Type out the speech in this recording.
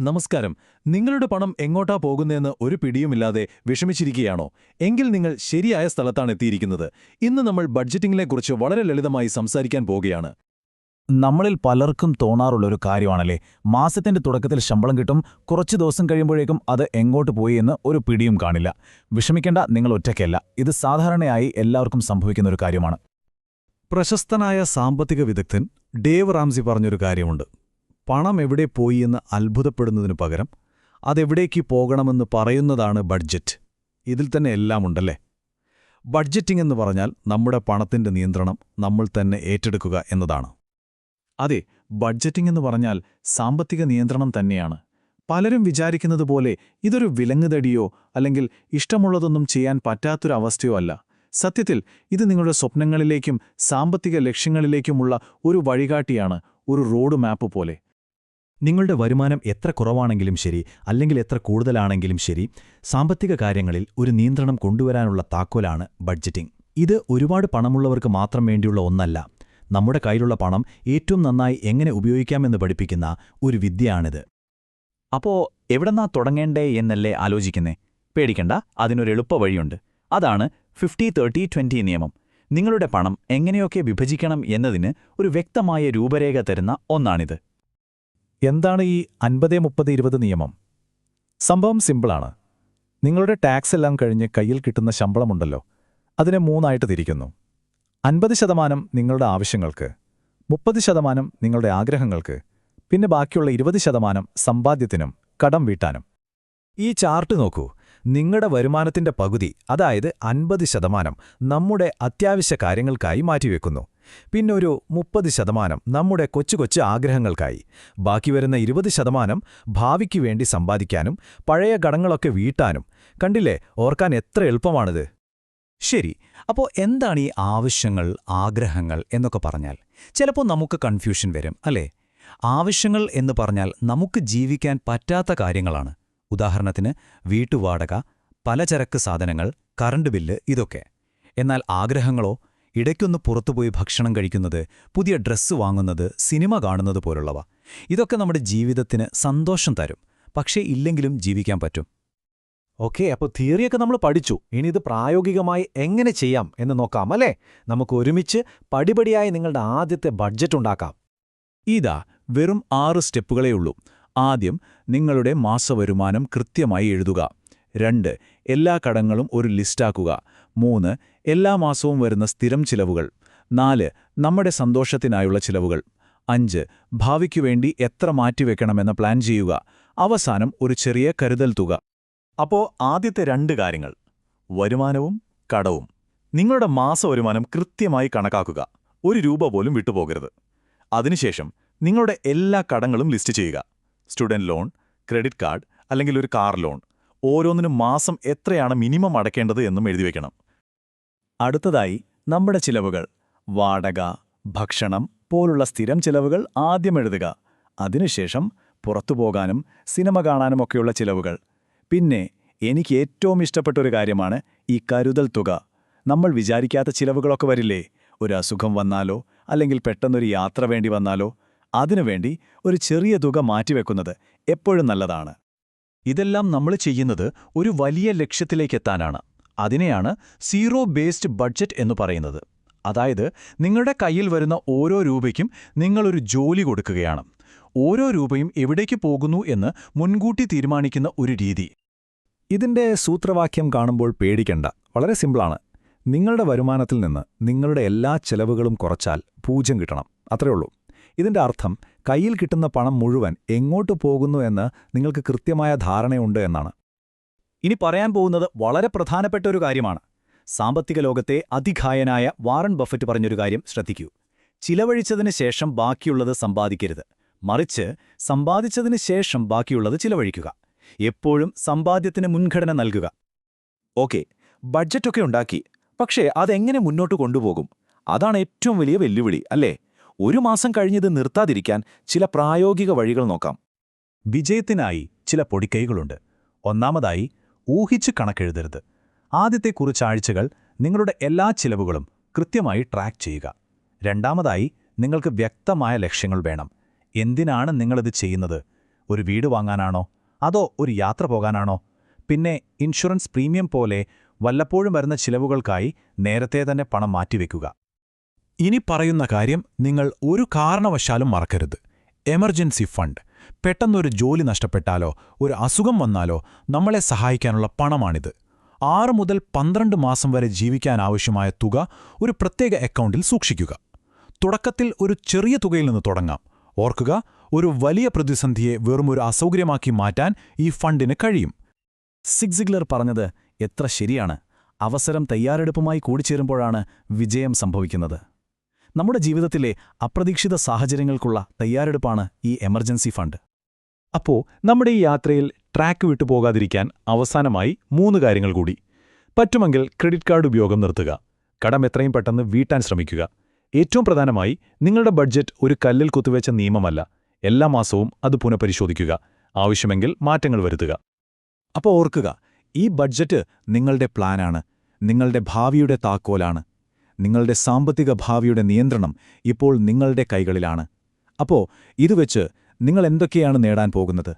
നമസ്കാരം. നിങ്ങളുടെ പണം എങ്ങോട്ടാ പോകുന്നതെന്ന് ഒരു പിടിയുമില്ലാതെ വിഷമിച്ചിരിക്കുകയാണോ? എങ്കിൽ നിങ്ങൾ ശരിയായ സ്ഥലത്താണ് എത്തിയിരിക്കുന്നത്. ഇന്ന് നമ്മൾ ബഡ്ജറ്റിംഗിനെക്കുറിച്ച് വളരെ ലളിതമായി സംസാരിക്കാൻ പോകുകയാണ് നമ്മളിൽ പലർക്കും തോന്നാറുള്ളൊരു കാര്യമാണല്ലേ? മാസത്തിന്റെ തുടക്കത്തിൽ ശമ്പളം കിട്ടും കുറച്ച് ദിവസം കഴിയുമ്പോഴേക്കും അത് എങ്ങോട്ട് പോയി എന്ന് ഒരു പിടിയും കാണില്ല. വിഷമിക്കേണ്ട നിങ്ങൾ ഒറ്റയ്ക്കല്ല. ഇത് സാധാരണയായി എല്ലാവർക്കും സംഭവിക്കുന്ന ഒരു കാര്യമാണ്. പ്രശസ്തനായ സാമ്പത്തിക വിദഗ്ധൻ ഡേവ് റാംസി പറഞ്ഞൊരു കാര്യമുണ്ട്. പണം എവിടെ പോയി എന്ന് അത്ഭുതപ്പെടുന്നതിനു പകരം അതെവിടേക്ക് പോകണമെന്ന് പറയുന്നതാണ് ബഡ്ജറ്റ്. ഇതിൽ തന്നെ എല്ലാമുണ്ടല്ലേ ബഡ്ജറ്റിംഗ് എന്ന് പറഞ്ഞാൽ നമ്മുടെ പണത്തിന്റെ നിയന്ത്രണം നമ്മൾ തന്നെ ഏറ്റെടുക്കുക എന്നതാണ്. അതെ ബഡ്ജറ്റിംഗ് എന്ന് പറഞ്ഞാൽ സാമ്പത്തിക നിയന്ത്രണം തന്നെയാണ്. പലരും വിചാരിക്കുന്നത് പോലെ ഇതൊരു വിലങ്ങുതടിയോ അല്ലെങ്കിൽ ഇഷ്ടമുള്ളതൊന്നും ചെയ്യാൻ പറ്റാത്തൊരവസ്ഥയോ അല്ല. സത്യത്തിൽ ഇത് നിങ്ങളുടെ സ്വപ്നങ്ങളിലേക്കും സാമ്പത്തിക ലക്ഷ്യങ്ങളിലേക്കുമുള്ള ഒരു വഴികാട്ടിയാണ് ഒരു റോഡ് മാപ്പ് പോലെ. നിങ്ങളുടെ വരുമാനം എത്ര കുറവാണെങ്കിലും ശരി അല്ലെങ്കിൽ എത്ര കൂടുതലാണെങ്കിലും ശരി സാമ്പത്തിക കാര്യങ്ങളിൽ ഒരു നിയന്ത്രണം കൊണ്ടുവരാനുള്ള താക്കോലാണ് ബഡ്ജറ്റിംഗ്. ഇത് ഒരുപാട് പണമുള്ളവർക്ക് മാത്രം വേണ്ടിയുള്ള ഒന്നല്ല. നമ്മുടെ കയ്യിലുള്ള പണം ഏറ്റവും നന്നായി എങ്ങനെ ഉപയോഗിക്കാമെന്ന് പഠിപ്പിക്കുന്ന ഒരു വിദ്യയാണിത്. അപ്പോ എവിടെന്നാ തുടങ്ങേണ്ടേ എന്നല്ലേ ആലോചിക്കുന്നേ? പേടിക്കണ്ട അതിനൊരു എളുപ്പ വഴിയുണ്ട്. അതാണ് ഫിഫ്റ്റി തേർട്ടി ട്വന്റി നിയമം. നിങ്ങളുടെ പണം എങ്ങനെയൊക്കെ വിഭജിക്കണം എന്നതിന് ഒരു വ്യക്തമായ രൂപരേഖ തരുന്ന ഒന്നാണിത്. എന്താണ് ഈ അൻപത് മുപ്പത് ഇരുപത് നിയമം? സംഭവം സിമ്പിളാണ്. നിങ്ങളുടെ ടാക്സ് എല്ലാം കഴിഞ്ഞ് കയ്യിൽ കിട്ടുന്ന ശമ്പളമുണ്ടല്ലോ അതിനെ മൂന്നായിട്ട് തിരിക്കുന്നു. അൻപത് ശതമാനം നിങ്ങളുടെ ആവശ്യങ്ങൾക്ക് മുപ്പത് ശതമാനം നിങ്ങളുടെ ആഗ്രഹങ്ങൾക്ക് പിന്നെ ബാക്കിയുള്ള ഇരുപത് ശതമാനം സമ്പാദ്യത്തിനും കടം വീട്ടാനും. ഈ ചാർട്ട് നോക്കൂ. നിങ്ങളുടെ വരുമാനത്തിന്റെ പകുതി അതായത് അൻപത് ശതമാനം നമ്മുടെ അത്യാവശ്യ കാര്യങ്ങൾക്കായി മാറ്റിവെക്കുന്നു. പിന്നെ ഒരു മുപ്പത് ശതമാനം നമ്മുടെ കൊച്ചു കൊച്ചു ആഗ്രഹങ്ങൾക്കായി. ബാക്കി വരുന്ന ഇരുപത് ശതമാനം ഭാവിക്ക് വേണ്ടി സമ്പാദിക്കാനും പഴയ കടങ്ങളൊക്കെ വീട്ടാനും. കണ്ടില്ലേ? ഓർക്കാൻ എത്ര എളുപ്പമാണിത്. ശരി അപ്പോൾ എന്താണ് ഈ ആവശ്യങ്ങൾ ആഗ്രഹങ്ങൾ എന്നൊക്കെ പറഞ്ഞാൽ? ചിലപ്പോൾ നമുക്ക് കൺഫ്യൂഷൻ വരും അല്ലേ? ആവശ്യങ്ങൾ എന്ന് പറഞ്ഞാൽ നമുക്ക് ജീവിക്കാൻ പറ്റാത്ത കാര്യങ്ങളാണ്. ഉദാഹരണത്തിന് വീട്ടുവാടക പലചരക്ക് സാധനങ്ങൾ കറണ്ട് ബില്ല് ഇതൊക്കെ. എന്നാൽ ആഗ്രഹങ്ങളോ ഇടയ്ക്കൊന്ന് പുറത്തുപോയി ഭക്ഷണം കഴിക്കുന്നത് പുതിയ ഡ്രസ്സ് വാങ്ങുന്നത് സിനിമ കാണുന്നത് പോലുള്ളവ. ഇതൊക്കെ നമ്മുടെ ജീവിതത്തിന് സന്തോഷം തരും. പക്ഷേ ഇല്ലെങ്കിലും ജീവിക്കാൻ പറ്റും. ഓക്കെ അപ്പോൾ തിയറിയൊക്കെ നമ്മൾ പഠിച്ചു. ഇനി ഇത് പ്രായോഗികമായി എങ്ങനെ ചെയ്യാം എന്ന് നോക്കാം അല്ലേ? നമുക്ക് ഒരുമിച്ച് പടിപടിയായി നിങ്ങളുടെ ആദ്യത്തെ ബഡ്ജറ്റ് ഉണ്ടാക്കാം. ഇതാ വെറും ആറ് സ്റ്റെപ്പുകളേ ഉള്ളൂ. ആദ്യം നിങ്ങളുടെ മാസവരുമാനം കൃത്യമായി എഴുതുക. രണ്ട് എല്ലാ കടങ്ങളും ഒരു ലിസ്റ്റാക്കുക. മൂന്ന് എല്ലാ മാസവും വരുന്ന സ്ഥിരം ചിലവുകൾ. നാല് നമ്മുടെ സന്തോഷത്തിനായുള്ള ചിലവുകൾ. അഞ്ച് ഭാവിക്കു വേണ്ടി എത്ര മാറ്റിവെക്കണമെന്ന് പ്ലാൻ ചെയ്യുക. അവസാനം ഒരു ചെറിയ കരുതൽ തുക. അപ്പോൾ ആദ്യത്തെ രണ്ട് കാര്യങ്ങൾ. വരുമാനവും കടവും. നിങ്ങളുടെ മാസ വരുമാനം കൃത്യമായി കണക്കാക്കുക. ഒരു രൂപ പോലും വിട്ടുപോകരുത്. അതിനുശേഷം നിങ്ങളുടെ എല്ലാ കടങ്ങളും ലിസ്റ്റ് ചെയ്യുക. സ്റ്റുഡന്റ് ലോൺ ക്രെഡിറ്റ് കാർഡ് അല്ലെങ്കിൽ ഒരു കാർ ലോൺ. ഓരോന്നിനും മാസം എത്രയാണ് മിനിമം അടയ്ക്കേണ്ടത് എന്നും എഴുതി എഴുതിവെക്കണം അടുത്തതായി നമ്മുടെ ചിലവുകൾ. വാടക ഭക്ഷണം പോലുള്ള സ്ഥിരം ചിലവുകൾ ആദ്യം എഴുതുക. അതിനുശേഷം പുറത്തുപോകാനും സിനിമ കാണാനുമൊക്കെയുള്ള ചിലവുകൾ. പിന്നെ എനിക്ക് ഏറ്റവും ഇഷ്ടപ്പെട്ടൊരു കാര്യമാണ് ഈ കരുതൽ തുക. നമ്മൾ വിചാരിക്കാത്ത ചിലവുകളൊക്കെ വരില്ലേ? ഒരു അസുഖം വന്നാലോ? അല്ലെങ്കിൽ പെട്ടെന്നൊരു യാത്ര വേണ്ടി വന്നാലോ? അതിനുവേണ്ടി ഒരു ചെറിയ തുക മാറ്റിവെക്കുന്നത് എപ്പോഴും നല്ലതാണ്. ഇതെല്ലാം നമ്മൾ ചെയ്യുന്നത് ഒരു വലിയ ലക്ഷ്യത്തിലേക്കെത്താനാണ്. അതിനെയാണ് സീറോ ബേസ്ഡ് ബഡ്ജറ്റ് എന്ന് പറയുന്നത്. അതായത് നിങ്ങളുടെ കയ്യിൽ വരുന്ന ഓരോ രൂപയ്ക്കും നിങ്ങളൊരു ജോലി കൊടുക്കുകയാണ്. ഓരോ രൂപയും എവിടേക്ക് പോകുന്നു എന്ന് മുൻകൂട്ടി തീരുമാനിക്കുന്ന ഒരു രീതി. ഇതിന്റെ സൂത്രവാക്യം കാണുമ്പോൾ പേടിക്കണ്ട. വളരെ സിമ്പിളാണ്. നിങ്ങളുടെ വരുമാനത്തിൽ നിന്ന് നിങ്ങളുടെ എല്ലാ ചെലവുകളും കുറച്ചാൽ പൂജ്യം കിട്ടണം. അത്രേ ഉള്ളൂ. ഇതിന്റെ അർത്ഥം കയ്യിൽ കിട്ടുന്ന പണം മുഴുവൻ എങ്ങോട്ട് പോകുന്നു എന്ന് നിങ്ങൾക്ക് കൃത്യമായ ധാരണയുണ്ട് എന്നാണ്. ഇനി പറയാൻ പോകുന്നത് വളരെ പ്രധാനപ്പെട്ട ഒരു കാര്യമാണ്. സാമ്പത്തിക ലോകത്തെ അതിഘായനായ വാറൻ ബഫറ്റ് പറഞ്ഞൊരു കാര്യം ശ്രദ്ധിക്കൂ. ചിലവഴിച്ചതിന് ശേഷം ബാക്കിയുള്ളത് സമ്പാദിക്കരുത്. മറിച്ച് സമ്പാദിച്ചതിന് ശേഷം ബാക്കിയുള്ളത് ചിലവഴിക്കുക. എപ്പോഴും സമ്പാദ്യത്തിന് മുൻഗണന നൽകുക. ഓക്കെ ബഡ്ജറ്റൊക്കെ ഉണ്ടാക്കി. പക്ഷേ അതെങ്ങനെ മുന്നോട്ട് കൊണ്ടുപോകും? അതാണ് ഏറ്റവും വലിയ വെല്ലുവിളി അല്ലേ? ഒരു മാസം കഴിഞ്ഞത് നിർത്താതിരിക്കാൻ ചില പ്രായോഗിക വഴികൾ നോക്കാം. വിജയത്തിനായി ചില പൊടിക്കൈകളുണ്ട്. ഒന്നാമതായി ഊഹിച്ച് കണക്കെഴുതരുത്. ആദ്യത്തെ കുറച്ചാഴ്ചകൾ നിങ്ങളുടെ എല്ലാ ചിലവുകളും കൃത്യമായി ട്രാക്ക് ചെയ്യുക. രണ്ടാമതായി നിങ്ങൾക്ക് വ്യക്തമായ ലക്ഷ്യങ്ങൾ വേണം. എന്തിനാണ് നിങ്ങളിത് ചെയ്യുന്നത്? ഒരു വീട് വാങ്ങാനാണോ? അതോ ഒരു യാത്ര പോകാനാണോ? പിന്നെ ഇൻഷുറൻസ് പ്രീമിയം പോലെ വല്ലപ്പോഴും വരുന്ന ചിലവുകൾക്കായി നേരത്തെ തന്നെ പണം മാറ്റിവെക്കുക. ഇനി പറയുന്ന കാര്യം നിങ്ങൾ ഒരു കാരണവശാലും മറക്കരുത്. Emergency fund. പെട്ടെന്നൊരു ജോലി നഷ്ടപ്പെട്ടാലോ ഒരു അസുഖം വന്നാലോ നമ്മളെ സഹായിക്കാനുള്ള പണമാണിത്. ആറ് മുതൽ പന്ത്രണ്ട് മാസം വരെ ജീവിക്കാനാവശ്യമായ തുക ഒരു പ്രത്യേക അക്കൗണ്ടിൽ സൂക്ഷിക്കുക. തുടക്കത്തിൽ ഒരു ചെറിയ തുകയിൽ നിന്ന് തുടങ്ങാം. ഓർക്കുക ഒരു വലിയ പ്രതിസന്ധിയെ വെറുമൊരു അസൗകര്യമാക്കി മാറ്റാൻ ഈ ഫണ്ടിന് കഴിയും. സിഗ്സിഗ്ലർ പറഞ്ഞത് എത്ര ശരിയാണ്. അവസരം തയ്യാറെടുപ്പുമായി കൂടിച്ചേരുമ്പോഴാണ് വിജയം സംഭവിക്കുന്നത്. നമ്മുടെ ജീവിതത്തിലെ അപ്രതീക്ഷിത സാഹചര്യങ്ങൾക്കുള്ള തയ്യാറെടുപ്പാണ് ഈ എമർജൻസി ഫണ്ട്. അപ്പോൾ നമ്മുടെ ഈ യാത്രയിൽ ട്രാക്ക് വിട്ടുപോകാതിരിക്കാൻ അവസാനമായി മൂന്ന് കാര്യങ്ങൾ കൂടി. പറ്റുമെങ്കിൽ ക്രെഡിറ്റ് കാർഡ് ഉപയോഗം നിർത്തുക. കടം എത്രയും പെട്ടെന്ന് വീട്ടാൻ ശ്രമിക്കുക. ഏറ്റവും പ്രധാനമായി നിങ്ങളുടെ ബഡ്ജറ്റ് ഒരു കല്ലിൽ കുത്തുവെച്ച നിയമമല്ല. എല്ലാ മാസവും അത് പുനഃപരിശോധിക്കുക. ആവശ്യമെങ്കിൽ മാറ്റങ്ങൾ വരുത്തുക. അപ്പോൾ ഓർക്കുക ഈ ബഡ്ജറ്റ് നിങ്ങളുടെ പ്ലാനാണ് നിങ്ങളുടെ ഭാവിയുടെ താക്കോലാണ്. നിങ്ങളുടെ സാമ്പത്തിക ഭാവിയുടെ നിയന്ത്രണം ഇപ്പോൾ നിങ്ങളുടെ കൈകളിലാണ്. അപ്പോ ഇതുവെച്ച് നിങ്ങൾ എന്തൊക്കെയാണ് നേടാൻ പോകുന്നത്?